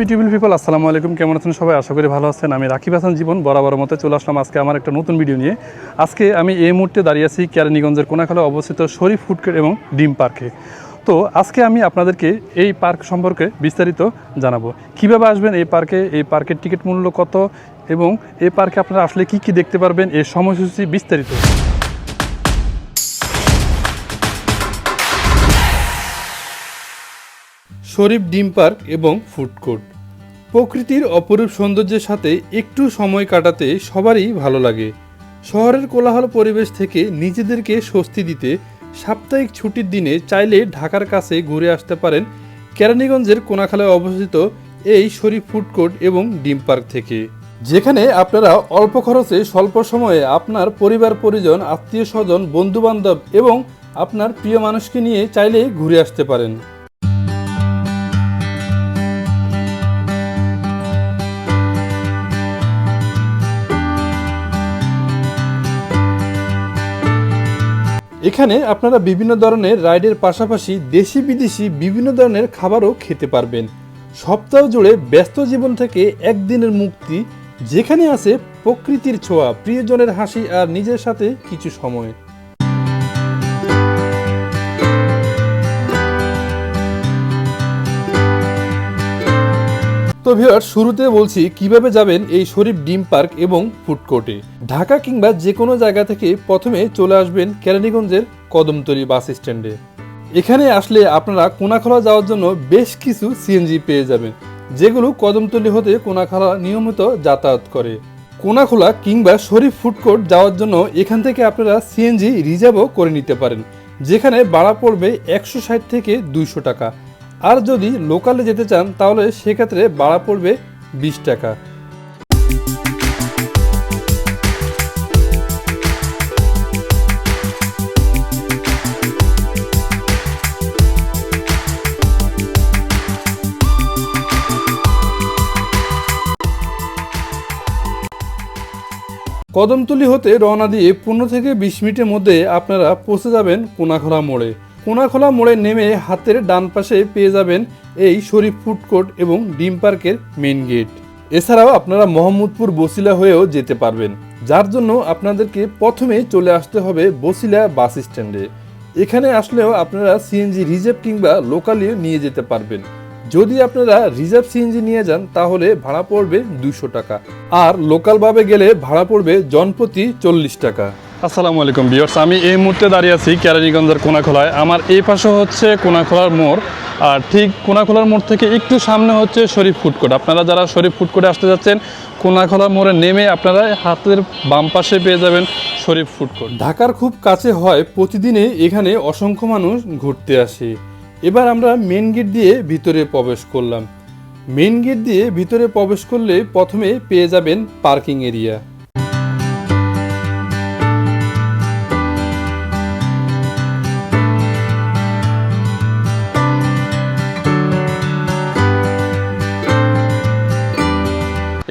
Beautiful people আসসালামু আলাইকুম। কেমন আছেন সবাই? আশা করি ভালো আছেন। আমি রাকিব হাসান জীবন, বরাবর মতো চলে আসলাম আজকে আমার একটা নতুন ভিডিও নিয়ে। আজকে আমি এই মুহূর্তে দাঁড়িয়ে আছি কেরানীগঞ্জের কোনাখালে অবস্থিত শরীফ ফুডকেট এবং ডিম পার্কে। তো আজকে আমি আপনাদেরকে এই পার্ক সম্পর্কে বিস্তারিত জানাব। কীভাবে আসবেন এই পার্কে? এই পার্কের টিকিট মূল্য কত? এবং এই পার্কে আপনারা আসলে কি কি দেখতে পারবেন? এর সময়সূচি বিস্তারিত। শরীফ ডিম পার্ক এবং ফুড কোর্ট প্রকৃতির অপরূপ সৌন্দর্যের সাথে একটু সময় কাটাতে সবারই ভালো লাগে। শহরের কোলাহল পরিবেশ থেকে নিজেদেরকে স্বস্তি দিতে সাপ্তাহিক ছুটির দিনে চাইলে ঢাকার কাছে ঘুরে আসতে পারেন কেরানীগঞ্জের কোনাখালায় অবস্থিত এই শরীফ ফুড কোর্ট এবং ডিম পার্ক থেকে। যেখানে আপনারা অল্প খরচে স্বল্প সময়ে আপনার পরিবার, পরিজন, আত্মীয় স্বজন, বন্ধুবান্ধব এবং আপনার প্রিয় মানুষকে নিয়ে চাইলে ঘুরে আসতে পারেন। এখানে আপনারা বিভিন্ন ধরনের রাইডের পাশাপাশি দেশি বিদেশি বিভিন্ন ধরনের খাবারও খেতে পারবেন। সপ্তাহ জুড়ে ব্যস্ত জীবন থেকে একদিনের মুক্তি, যেখানে আছে প্রকৃতির ছোঁয়া, প্রিয়জনের হাসি আর নিজের সাথে কিছু সময়। তো ভিউয়ার শুরুতে বলছি কীভাবে যাবেন এই শরীফ ডিম পার্ক এবং ফুড কোর্টে। ঢাকা কিংবা যে কোনো জায়গা থেকে প্রথমে চলে আসবেন কেরানীগঞ্জের কদমতলী বাস স্ট্যান্ডে। এখানে আসলে আপনারা কোনাখলা যাওয়ার জন্য বেশ কিছু সিএনজি পেয়ে যাবেন, যেগুলো কদমতলী হতে কোনাখলা নিয়মিত যাতায়াত করে। কোনাখোলা কিংবা শরীফ ফুড কোর্ট যাওয়ার জন্য এখান থেকে আপনারা সিএনজি রিজার্ভও করে নিতে পারেন, যেখানে ভাড়া পড়বে একশো ষাট থেকে দুইশো টাকা। আর যদি লোকালে যেতে চান, তাহলে সেক্ষেত্রে ভাড়া পড়বে বিশ টাকা। কদমতলি হতে রওনা দিয়ে পনেরো থেকে বিশ মিনিটের মধ্যে আপনারা পৌঁছে যাবেন কোনাখোলা মোড়ে। কোনাখোলা মোড়ে নেমে হাতের ডান পাশে পেয়ে যাবেন এই শরীফ ফুড কোর্ট এবং ডিম পার্কের মেন গেট। এছাড়াও আপনারা মোহাম্মদপুর বসিলা হয়েও যেতে পারবেন। যার জন্য আপনাদেরকে প্রথমে চলে আসতে হবে বসিলা বাস স্ট্যান্ডে। এখানে আসলেও আপনারা সিএনজি রিজার্ভ কিংবা লোকালিও নিয়ে যেতে পারবেন। যদি আপনারা রিজার্ভ সিএনজি নিয়ে যান, তাহলে ভাড়া পড়বে দুশো টাকা। আর লোকালভাবে গেলে ভাড়া পড়বে জনপ্রতি চল্লিশ টাকা। আসসালামু আলাইকুম বিয়ার্স আমি এই মুহূর্তে দাঁড়িয়ে আছি কেরানীগঞ্জের কোনাখোলায়। আমার এই পাশে হচ্ছে কোনাখোলার মোড়, আর ঠিক কোনাখোলার মোড় থেকে একটু সামনে হচ্ছে শরীফ ফুড কোর্ট। আপনারা যারা শরীফ ফুড কোর্টে আসতে যাচ্ছেন, কোনাখোলা মোড়ে নেমে আপনারা হাতের বাম পাশে পেয়ে যাবেন শরীফ ফুড কোর্ট। ঢাকার খুব কাছে হয় প্রতিদিনে এখানে অসংখ্য মানুষ ঘুরতে আসে। এবার আমরা মেন গেট দিয়ে ভিতরে প্রবেশ করলাম। মেন গেট দিয়ে ভিতরে প্রবেশ করলে প্রথমে পেয়ে যাবেন পার্কিং এরিয়া।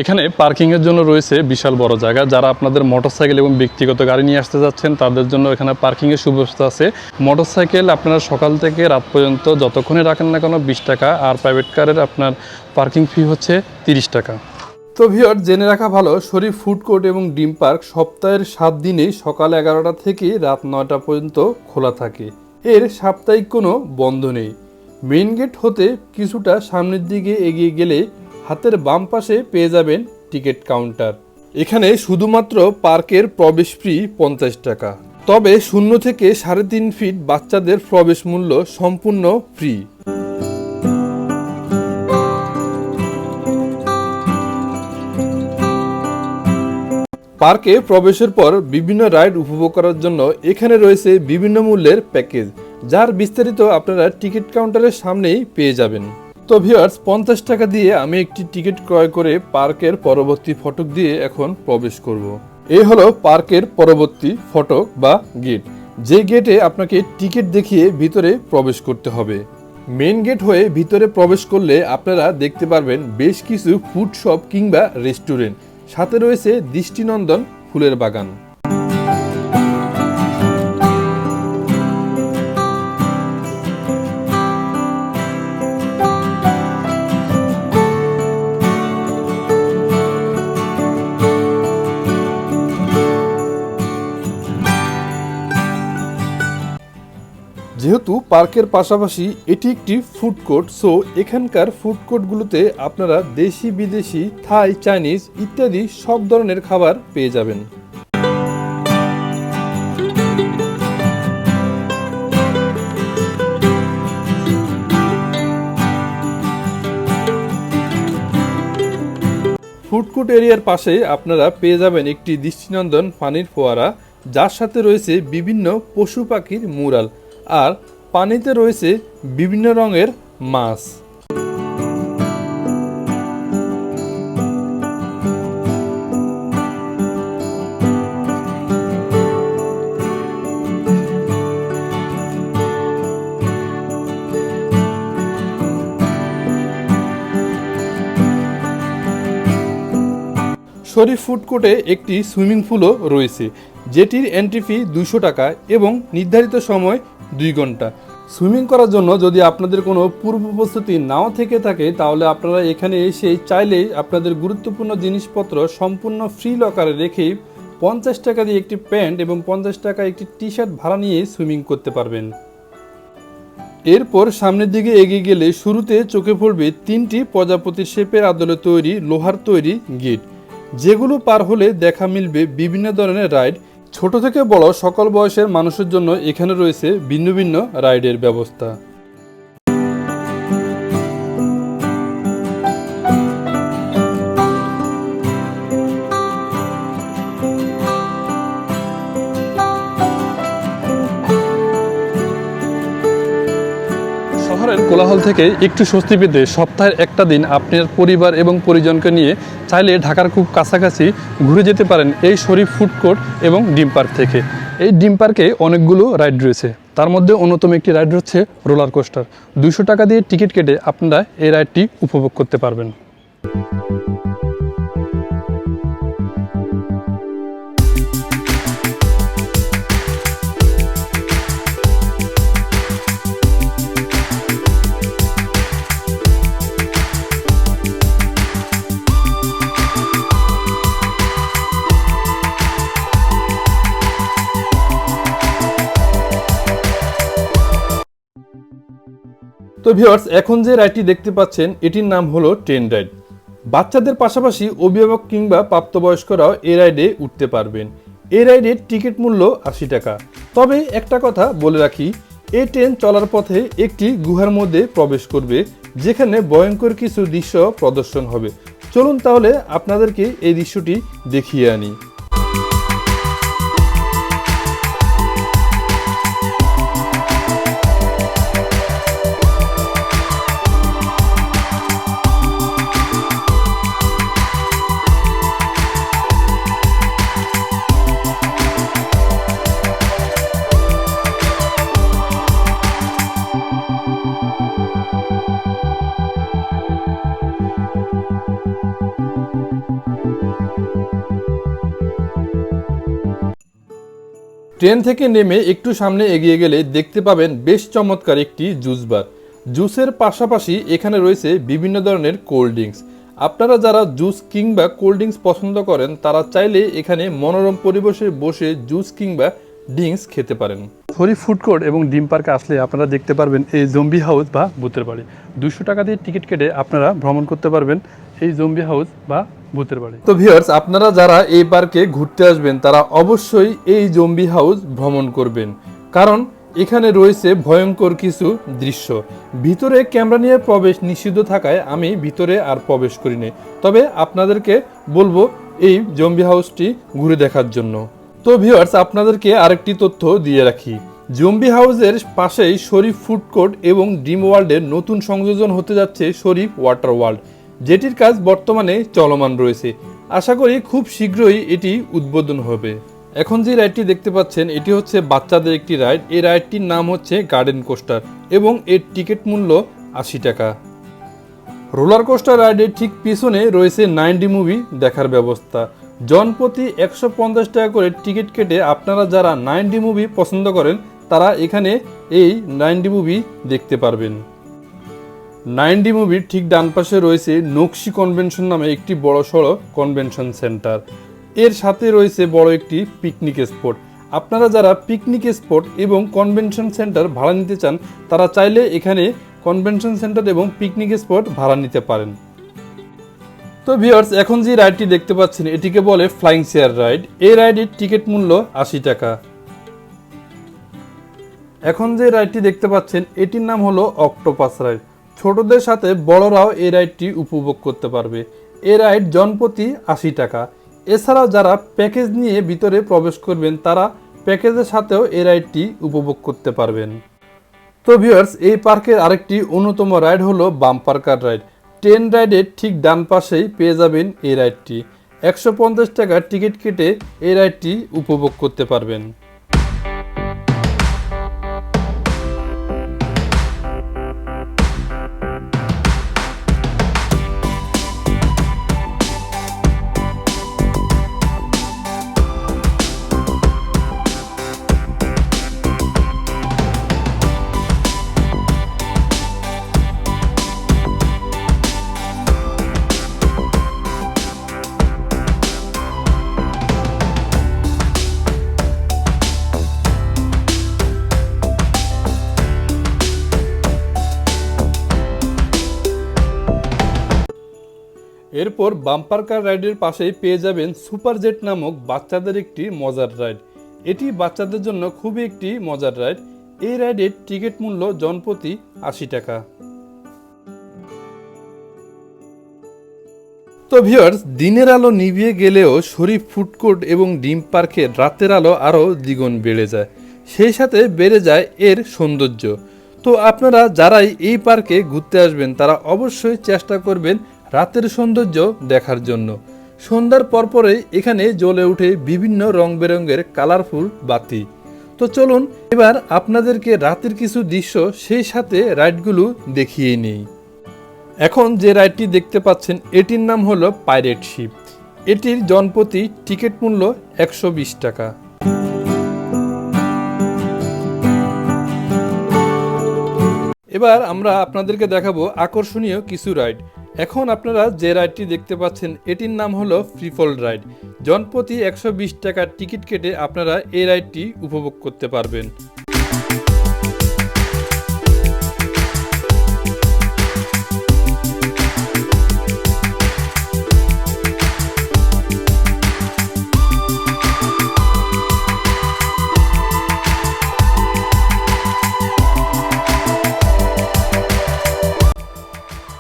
এখানে পার্কিংয়ের জন্য রয়েছে বিশাল বড় জায়গা। যারা আপনাদের মোটরসাইকেল এবং ব্যক্তিগত গাড়ি নিয়ে আসতে যাচ্ছেন, তাদের জন্য এখানে পার্কিংয়ের সুব্যবস্থা আছে। মোটরসাইকেল আপনারা সকাল থেকে রাত পর্যন্ত যতক্ষণে রাখেন না কেন বিশ টাকা, আর প্রাইভেট কারের আপনার পার্কিং ফি হচ্ছে তিরিশ টাকা। তো ভিওর জেনে রাখা ভালো, শরীফ ফুড কোর্ট এবং ডিম পার্ক সপ্তাহের সাত দিনে সকাল এগারোটা থেকে রাত নয়টা পর্যন্ত খোলা থাকে। এর সাপ্তাহিক কোনো বন্ধ নেই। মেইন গেট হতে কিছুটা সামনের দিকে এগিয়ে গেলে হাতের বাম পাশে পেয়ে যাবেন টিকিট কাউন্টার। এখানে শুধুমাত্র পার্কের প্রবেশ ফি পঞ্চাশ টাকা। তবে শূন্য থেকে সাড়ে তিন ফিট বাচ্চাদের প্রবেশ মূল্য সম্পূর্ণ ফ্রি। পার্কে প্রবেশের পর বিভিন্ন রাইড উপভোগ করার জন্য এখানে রয়েছে বিভিন্ন মূল্যের প্যাকেজ, যার বিস্তারিত আপনারা টিকিট কাউন্টারের সামনেই পেয়ে যাবেন। তো ভিউয়ার্স পঞ্চাশ টাকা দিয়ে আমি একটি টিকিট ক্রয় করে পার্কের পরবর্তী ফটক দিয়ে এখন প্রবেশ করব। এই হলো পার্কের পরবর্তী ফটক বা গেট যে গেটে আপনাকে টিকিট দেখিয়ে ভিতরে প্রবেশ করতে হবে। মেন গেট হয়ে ভিতরে প্রবেশ করলে আপনারা দেখতে পারবেন বেশ কিছু ফুড শপ কিংবা রেস্টুরেন্ট সাথে রয়েছে দৃষ্টিনন্দন ফুলের বাগান। পার্কের পাশাপাশি এটি একটি ফুড কোর্ট। সো, এখানকার ফুড কোর্টগুলোতে আপনারা দেশি, বিদেশি, থাই, চাইনিজ ইত্যাদি সব ধরনের খাবার পেয়ে যাবেন। ফুড কোর্ট এরিয়ার পাশে আপনারা পেয়ে যাবেন একটি দৃষ্টিনন্দন পানির ফোয়ারা, যার সাথে রয়েছে বিভিন্ন পশু পাখির মুরাল। আর পানিতে রয়েছে বিভিন্ন রঙের মাছ। শরীফ ফুড কোর্টে একটি সুইমিং পুলও রয়েছে, যেটির এন্ট্রি ফি দুশো টাকা এবং নির্ধারিত সময় দুই ঘণ্টা। সুইমিং করার জন্য যদি আপনাদের কোনো পূর্ব প্রস্তুতি নাও থেকে থাকে, তাহলে আপনারা এখানে এসে চাইলেই আপনাদের গুরুত্বপূর্ণ জিনিসপত্র সম্পূর্ণ ফ্রি লকারে রেখেই পঞ্চাশ টাকা দিয়ে একটি প্যান্ট এবং পঞ্চাশ টাকা একটি টি শার্ট ভাড়া নিয়ে সুইমিং করতে পারবেন। এরপর সামনের দিকে এগিয়ে গেলে শুরুতে চোখে পড়বে তিনটি প্রজাপতির শেপের আদলে তৈরি লোহার তৈরি গেট। যেগুলো পার হলে দেখা মিলবে বিভিন্ন ধরনের রাইড। ছোট থেকে বড় সকল বয়সের মানুষের জন্য এখানে রয়েছে ভিন্ন ভিন্ন রাইডের ব্যবস্থা। কোলাহল থেকে একটু স্বস্তি পেতে সপ্তাহের একটা দিন আপনার পরিবার এবং পরিজনকে নিয়ে চাইলে ঢাকার খুব কাছাকাছি ঘুরে যেতে পারেন এই শরীফ ফুড কোর্ট এবং ডিম পার্ক থেকে। এই ডিম পার্কে অনেকগুলো রাইড রয়েছে। তার মধ্যে অন্যতম একটি রাইড হচ্ছে রোলার কোস্টার। দুশো টাকা দিয়ে টিকিট কেটে আপনারা এই রাইডটি উপভোগ করতে পারবেন। তো ভিউয়ার্স, এখন যে রাইডটি দেখতে পাচ্ছেন, এটির নাম হলো ট্রেন রাইড। বাচ্চাদের পাশাপাশি অভিভাবক কিংবা প্রাপ্তবয়স্করাও এই রাইডে উঠতে পারবেন। এই রাইডের টিকিট মূল্য আশি টাকা। তবে একটা কথা বলে রাখি, এই ট্রেন চলার পথে একটি গুহার মধ্যে প্রবেশ করবে, যেখানে ভয়ঙ্কর কিছু দৃশ্য প্রদর্শন হবে। চলুন তাহলে আপনাদেরকে এই দৃশ্যটি দেখিয়ে আনি। ট্রেন থেকে নেমে একটু সামনে এগিয়ে গেলে দেখতে পাবেন বেশ চমৎকার একটি জুস বার। জুসের পাশাপাশি এখানে রয়েছে বিভিন্ন ধরনের কোল্ড ড্রিঙ্কস। আপনারা যারা জুস কিংবা কোল্ড ড্রিঙ্কস পছন্দ করেন, তারা চাইলে এখানে মনোরম পরিবেশে বসে জুস কিংবা ড্রিঙ্কস খেতে পারেন। হরি ফুড কোর্ট এবং ডিম পার্কে আসলে আপনারা দেখতে পারবেন এই জম্বি হাউস বা ভূতের বাড়ি। দুশো টাকা দিয়ে টিকিট কেটে আপনারা ভ্রমণ করতে পারবেন এই জম্বি হাউস বা ভূতের বাড়ি। তো ভিউয়ার্স আপনারা যারা এই পার্কে ঘুরতে আসবেন, তারা অবশ্যই এই জম্বি হাউস ভ্রমণ করবেন। কারণ এখানে রয়েছে ভয়ঙ্কর কিছু দৃশ্য। ভিতরে ক্যামেরা নিয়ে প্রবেশ নিষিদ্ধ থাকায় আমি ভিতরে আর প্রবেশ করিনি। তবে আপনাদেরকে বলব এই জম্বি হাউসটি ঘুরে দেখার জন্য। তো ভিউয়ার্স আপনাদেরকে আরেকটি তথ্য দিয়ে রাখি। জম্বি হাউসের পাশেই শরীফ ফুড কোর্ট এবং ড্রিম ওয়ার্ল্ডের নতুন সংযোজন হতে যাচ্ছে শরীফ ওয়াটার ওয়ার্ল্ড যেটির কাজ বর্তমানে চলমান রয়েছে। আশা করি খুব শীঘ্রই এটি উদ্বোধন হবে। এখন যে রাইডটি দেখতে পাচ্ছেন, এটি হচ্ছে বাচ্চাদের একটি রাইড। এই রাইডটির নাম হচ্ছে গার্ডেন কোস্টার এবং এর টিকিট মূল্য আশি টাকা। রোলার কোস্টার রাইডের ঠিক পিছনে রয়েছে নাইনটি মুভি দেখার ব্যবস্থা। জনপ্রতি একশো পঞ্চাশ টাকা করে টিকিট কেটে আপনারা যারা নাইনটি মুভি পছন্দ করেন, তারা এখানে এই নাইনটি মুভি দেখতে পারবেন। নাইনটি মুভির ঠিক ডান পাশে রয়েছে নকশি কনভেনশন নামে একটি বড় সড়ো কনভেনশন সেন্টার। এর সাথে রয়েছে বড় একটি পিকনিক স্পট। আপনারা যারা পিকনিক স্পট এবং কনভেনশন সেন্টার ভাড়া নিতে চান, তারা চাইলে এখানে কনভেনশন সেন্টার এবং পিকনিক স্পট ভাড়া নিতে পারেন। তো ভিউয়ার্স, এখন যে রাইডটি দেখতে পাচ্ছেন, এটিকে বলে ফ্লাইং চেয়ার রাইড। এই রাইডের টিকিট মূল্য আশি টাকা। এখন যে রাইডটি দেখতে পাচ্ছেন, এটির নাম হলো অক্টোপাস রাইড। ছোটদের সাথে বড়রাও এই রাইডটি উপভোগ করতে পারবে। এ রাইড জনপ্রতি আশি টাকা। এছাড়াও যারা প্যাকেজ নিয়ে ভিতরে প্রবেশ করবেন, তারা প্যাকেজের সাথেও এই রাইডটি উপভোগ করতে পারবেন। তো ভিউয়ার্স, এই পার্কের আরেকটি অন্যতম রাইড হলো বাম্পার কার রাইড। ট্রেন রাইডের ঠিক ডান পাশেই পেয়ে যাবেন এই রাইডটি। একশো পঞ্চাশ টাকার টিকিট কেটে এই রাইডটি উপভোগ করতে পারবেন। এরপর বাম্পার কার রাইডের পাশেই পেয়ে যাবেন সুপার জেট নামক বাচ্চাদের একটি মজার রাইড। এটি বাচ্চাদের জন্য খুবই একটি মজার রাইড। এই রাইডের টিকিট মূল্য জনপ্রতি আশি টাকা। তো ভিউয়ার্স, দিনের আলো নিভিয়ে গেলেও শরীফ ফুড কোর্ট এবং ডিম পার্কে রাতের আলো আরও দ্বিগুণ বেড়ে যায়। সেই সাথে বেড়ে যায় এর সৌন্দর্য। তো আপনারা যারাই এই পার্কে ঘুরতে আসবেন, তারা অবশ্যই চেষ্টা করবেন রাতের সৌন্দর্য দেখার জন্য। সন্ধ্যার পরপরেই এখানে জ্বলে ওঠে বিভিন্ন রং বেরঙের কালারফুল বাতি। তো চলুন, এবার আপনাদেরকে রাতের কিছু দৃশ্য সেই সাথে রাইডগুলো দেখিয়ে নিই। এখন যে রাইডটি দেখতে পাচ্ছেন, এটির নাম হলো পাইরেট শিপ। এটির জনপ্রতি টিকিট মূল্য একশো বিশ টাকা। এবার আমরা আপনাদেরকে দেখাবো আকর্ষণীয় কিছু রাইড। এখন আপনারা যে রাইডটি দেখতে পাচ্ছেন, এটির নাম হলো ফ্রিফল্ড রাইড। জনপ্রতি একশো বিশ টাকার টিকিট কেটে আপনারা এই রাইডটি উপভোগ করতে পারবেন।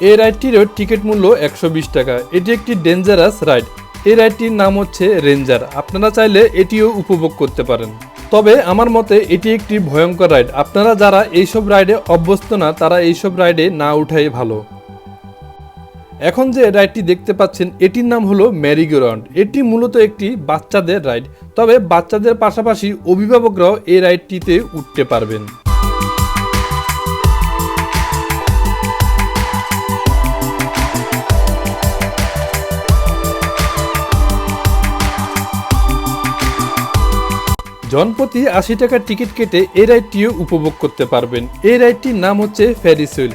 এই রাইডটিরও টিকিট মূল্য একশো বিশ টাকা। এটি একটি ডেঞ্জারাস রাইড। এই রাইডটির নাম হচ্ছে রেঞ্জার আপনারা চাইলে এটিও উপভোগ করতে পারেন। তবে আমার মতে এটি একটি ভয়ঙ্কর রাইড। আপনারা যারা এইসব রাইডে অভ্যস্ত না, তারা এইসব রাইডে না উঠাই ভালো। এখন যে রাইডটি দেখতে পাচ্ছেন, এটির নাম হলো ম্যারিগোরাউন্ড এটি মূলত একটি বাচ্চাদের রাইড। তবে বাচ্চাদের পাশাপাশি অভিভাবকরাও এই রাইডটিতে উঠতে পারবেন। জনপ্রতি আশি টাকার টিকিট কেটে এই রাইডটিও উপভোগ করতে পারবেন। এই রাইডটির নাম হচ্ছে ferris wheel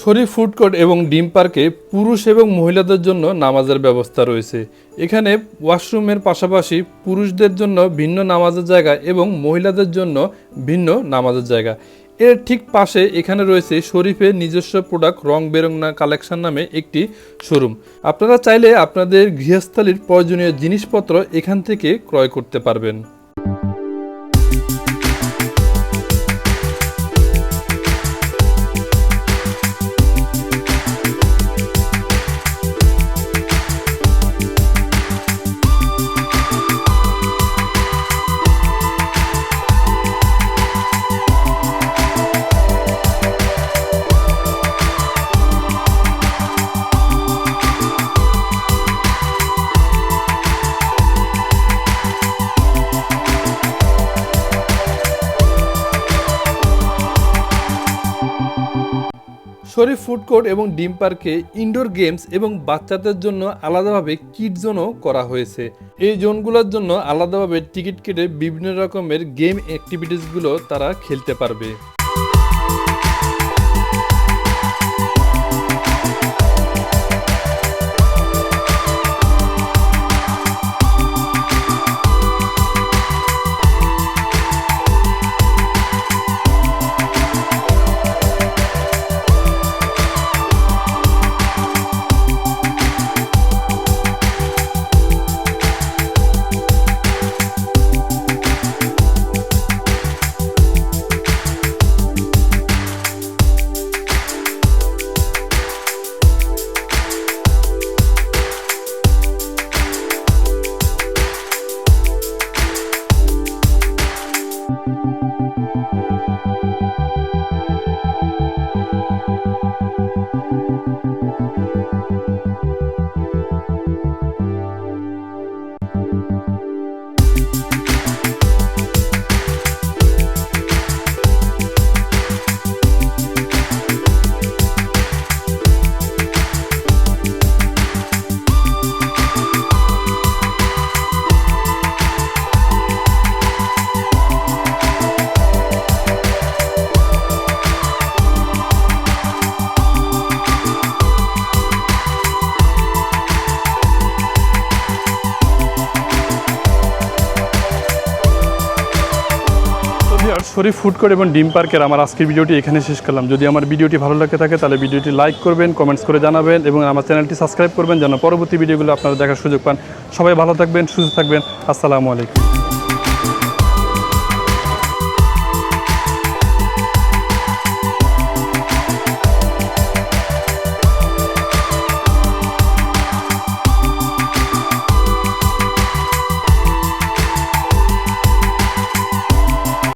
Sharif food court এবং ডিম পার্কে পুরুষ এবং মহিলাদের জন্য নামাজের ব্যবস্থা রয়েছে। এখানে ওয়াশরুমের পাশাপাশি পুরুষদের জন্য ভিন্ন নামাজের জায়গা এবং মহিলাদের জন্য ভিন্ন নামাজের জায়গা। এর ঠিক পাশে এখানে রয়েছে শরীফের নিজস্ব প্রোডাক্ট রং বেরংনা কালেকশন নামে একটি শোরুম। আপনারা চাইলে আপনাদের গৃহস্থলীর প্রয়োজনীয় জিনিসপত্র এখান থেকে ক্রয় করতে পারবেন। ফুড কোর্ট এবং ডিম পার্কে ইনডোর গেমস এবং বাচ্চাদের জন্য আলাদাভাবে কিট জোনও করা হয়েছে। এই জোনগুলোর জন্য আলাদাভাবে টিকিট কেটে বিভিন্ন রকমের গেম অ্যাক্টিভিটিসগুলো তারা খেলতে পারবে। শরীফ ফুড কোর্ট এবং ডিম পার্কের আমার আজকের ভিডিওটি এখানে শেষ করলাম। যদি আমার ভিডিওটি ভালো লাগে থাকে, তাহলে ভিডিওটি লাইক করবেন কমেন্টস করে জানাবেন এবং আমার চ্যানেলটি সাবস্ক্রাইব করবেন যেন পরবর্তী ভিডিওগুলো আপনারা দেখার সুযোগ পান। সবাই ভালো থাকবেন, সুস্থ থাকবেন। আসসালামু আলাইকুম।